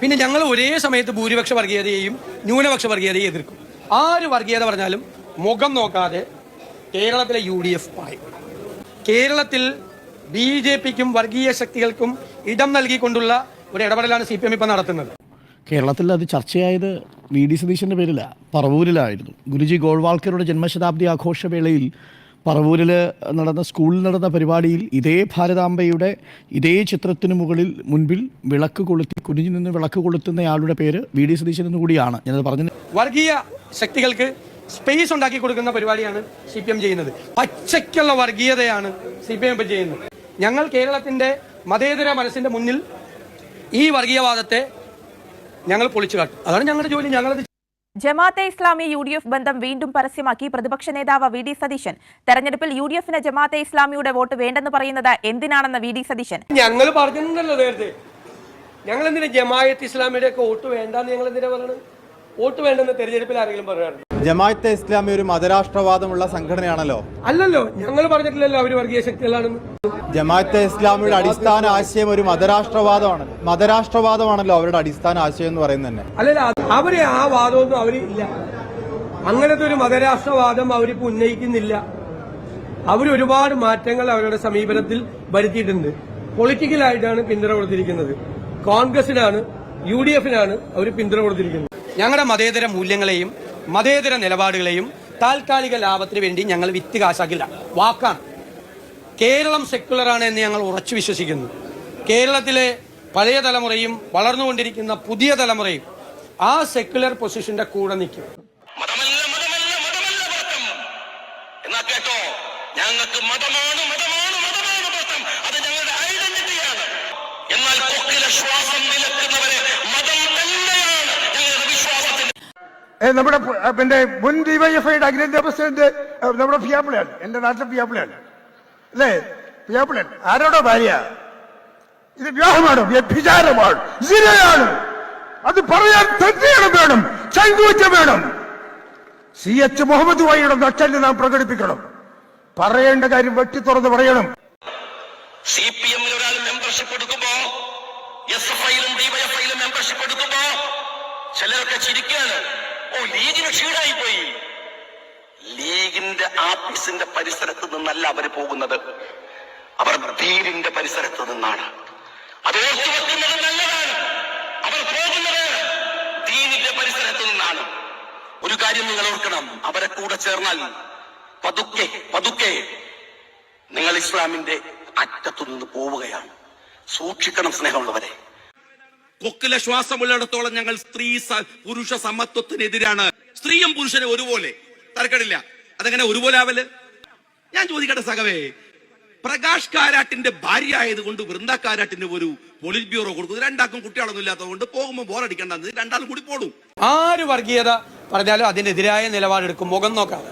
പിന്നെ ഞങ്ങൾ ഒരേ സമയത്ത് ഭൂരിപക്ഷ വർഗീയതയെയും ന്യൂനപക്ഷ വർഗീയതയെയും എതിർക്കും. ആര് വർഗീയത പറഞ്ഞാലും മുഖം നോക്കാതെ കേരളത്തിലെ യു ഡി എഫ് പറയും കേരളത്തിൽ ബി ജെ പിക്കും വർഗീയ ശക്തികൾക്കും ഇടം നൽകിക്കൊണ്ടുള്ള ഒരു ഇടപെടലാണ് സി പി എം ഇപ്പം നടത്തുന്നത്. കേരളത്തിൽ അത് ചർച്ചയായത് വി ഡി സതീശന്റെ പേരില. പറവൂരിലായിരുന്നു. ഗുരുജി ഗോൾവാൾക്കറുടെ ജന്മശതാബ്ദി ആഘോഷവേളയിൽ പറവൂരിൽ നടന്ന സ്കൂളിൽ നടന്ന പരിപാടിയിൽ ഇതേ ഭാരതാംബയുടെ ഇതേ ചിത്രത്തിന് മുകളിൽ മുൻപിൽ വിളക്ക് കൊളുത്തി കുനിഞ്ഞു നിന്ന് വിളക്ക് കൊളുത്തുന്ന ആളുടെ പേര് വി ഡി സതീശൻ എന്ന് കൂടിയാണ്. ഞാനത് പറഞ്ഞു. വർഗീയ ശക്തികൾക്ക് സ്പേസ് ഉണ്ടാക്കി കൊടുക്കുന്ന പരിപാടിയാണ് സി പി എം ചെയ്യുന്നത്. പച്ചയ്ക്കുള്ള വർഗീയതയാണ് സി പി എം ഇപ്പം ചെയ്യുന്നത്. ഞങ്ങൾ കേരളത്തിന്റെ മതേതര മനസ്സിന്റെ മുന്നിൽ ഈ വർഗീയവാദത്തെ ഞങ്ങൾ പൊളിച്ചു കാട്ടും. അതാണ് ഞങ്ങളുടെ ജോലി. ഞങ്ങളത് Jamaat e Islami U D F ബന്ധം വീണ്ടും പരസ്യമാക്കി പ്രതിപക്ഷ നേതാവ് വി ഡി സതീശൻ. തെരഞ്ഞെടുപ്പിൽ യു ഡി എഫിന് ജമാഅത്തെ ഇസ്ലാമിയുടെ വോട്ട് വേണ്ടെന്ന് പറയുന്നത് എന്തിനാണെന്ന് വി ഡി സതീശൻ. ഞങ്ങൾ പറഞ്ഞിട്ടുണ്ടല്ലോ നേരത്തെ. ഞങ്ങൾ എന്തിനാ ജമാഅത്ത് ഇസ്ലാമിയുടെ ഒക്കെ വോട്ട് വേണ്ടെന്ന് ഞങ്ങൾ എന്തിനാ പറയുന്നത് വോട്ട് വേണ്ടെന്ന് തെരഞ്ഞെടുപ്പിൽ ആരെങ്കിലും പറയാറുണ്ട്? ജമാഅത്തെ ഇസ്ലാമി ഒരു മതരാഷ്ട്രവാദമുള്ള സംഘടനയാണല്ലോ. അല്ലല്ലോ ഞങ്ങൾ പറഞ്ഞിട്ടില്ലല്ലോ അവർ വർഗീയ ശക്തികളാണെന്ന്. ജമാഅത്തെ ഇസ്ലാമിയുടെ അടിസ്ഥാന ആശയം ഒരു മതരാഷ്ട്രവാദമാണ്. മതരാഷ്ട്രവാദമാണല്ലോ അവരുടെ അടിസ്ഥാന ആശയം എന്ന് പറയുന്നത് തന്നെ. അല്ലല്ല അവർ ആ വാദമൊന്നും അവർ ഇല്ല. അങ്ങനത്തെ ഒരു മതരാഷ്ട്രവാദം അവരിപ്പോ ഉന്നയിക്കുന്നില്ല. അവർ ഒരുപാട് മാറ്റങ്ങൾ അവരുടെ സമീപനത്തിൽ വരുത്തിയിട്ടുണ്ട്. പൊളിറ്റിക്കലായിട്ടാണ് പിന്തുണ കൊടുത്തിരിക്കുന്നത്. കോൺഗ്രസിനാണ് യു ഡി എഫിനാണ് അവർ പിന്തുണ കൊടുത്തിരിക്കുന്നത്. ഞങ്ങളുടെ മതേതര മൂല്യങ്ങളെയും മതേതര നിലപാടുകളെയും താൽക്കാലിക ലാഭത്തിന് വേണ്ടി ഞങ്ങൾ വിറ്റ് കാശാക്കില്ല. വാക്കാണ്. കേരളം സെക്യുലറാണ് എന്ന് ഞങ്ങൾ ഉറച്ചു വിശ്വസിക്കുന്നു. കേരളത്തിലെ പഴയ തലമുറയും വളർന്നുകൊണ്ടിരിക്കുന്ന പുതിയ തലമുറയും ആ സെക്യുലർ പൊസിഷന്റെ കൂടെ നിൽക്കും. കേട്ടോ? ഞങ്ങൾക്ക് മതമാണ് മതമാണ് മതമാണ് അത് ഞങ്ങളുടെ എന്നാൽ ശ്വാസം നിലക്കുന്നവരെ മതം തന്നെയാണ് ഞങ്ങളുടെ വിശ്വാസത്തിന്റെ ഏ, നമ്മുടെ പിന്നെ മുൻ ഡിവൈഎഫ്ഐയുടെ അഖിലേന്ത്യാ പ്രസിഡന്റ് നമ്മുടെ പിയാപ്പിളയാണ് എന്റെ നാട്ടിലെ പിയാപ്പിളയാണ് അല്ലേ? പിയാപ്പിളൻ ആരോടോ ഭാര്യ? ഇത് വിവാഹമാണ്. വ്യഭിചാരമാണ് സിനയാണ് അത് പറയാൻ തന്നെയാണ് വേണം. ചൈകൂറ്റം വേണം. സി എച്ച് മുഹമ്മദ് വായിയുടെ നട്ടൽ നാം പ്രകടിപ്പിക്കണം. പറയേണ്ട കാര്യം വെട്ടി തുറന്ന് പറയണം. സി പി എമ്മിൽ ഒരാൾ മെമ്പർഷിപ്പ് എടുക്കുമ്പോ എസ് എഫ് ഐയിലും ഡിവൈഎഫ്ഐയിലും മെമ്പർഷിപ്പ് എടുക്കുമ്പോ ചിലരൊക്കെ ചിരിക്കാണ് ഓ ലീഗിന് ക്ഷീണായി പോയി ലീഗിന്റെ ആഫീസിന്റെ പരിസരത്ത് നിന്നല്ല അവർ പോകുന്നത്. അവർ ധീരിന്റെ പരിസരത്ത് നിന്നാണ്. അത് ഓർത്തു നല്ലതാണ്. അവർ പോകുന്നത് ദീനിന്റെ പരിസരത്ത് നിന്നാണ്. ഒരു കാര്യം നിങ്ങൾ ഓർക്കണം. അവരെ കൂടെ ചേർന്നാൽ പതുക്കെ പതുക്കെ നിങ്ങൾ ഇസ്ലാമിന്റെ അറ്റത്തു നിന്ന് പോവുകയാണ്. സൂക്ഷിക്കണം സ്നേഹമുള്ളവരെ. കൊക്കിലെ ശ്വാസമുള്ളിടത്തോളം ഞങ്ങൾ സ്ത്രീ പുരുഷ സമത്വത്തിനെതിരാണ്. സ്ത്രീയും പുരുഷനും ഒരുപോലെ. തരക്കടില്ല അതെങ്ങനെ ഒരുപോലെ ആവൽ? ഞാൻ ചോദിക്കട്ടെ സഹവേ പ്രകാശ് കാരാട്ടിന്റെ ഭാര്യ ആയതുകൊണ്ട് വൃന്ദ കാരാട്ടിന് ഒരു പോളിറ്റ് ബ്യൂറോ കൊടുക്കും രണ്ടാക്കും കുട്ടികളൊന്നും ഇല്ലാത്തതുകൊണ്ട് പോകുമ്പോൾ ബോറടിക്കേണ്ടത് രണ്ടാളും കൂടി പോടും. ആര് വർഗീയത പറഞ്ഞാലും അതിനെതിരായ നിലപാടെടുക്കും. മുഖം നോക്കാം.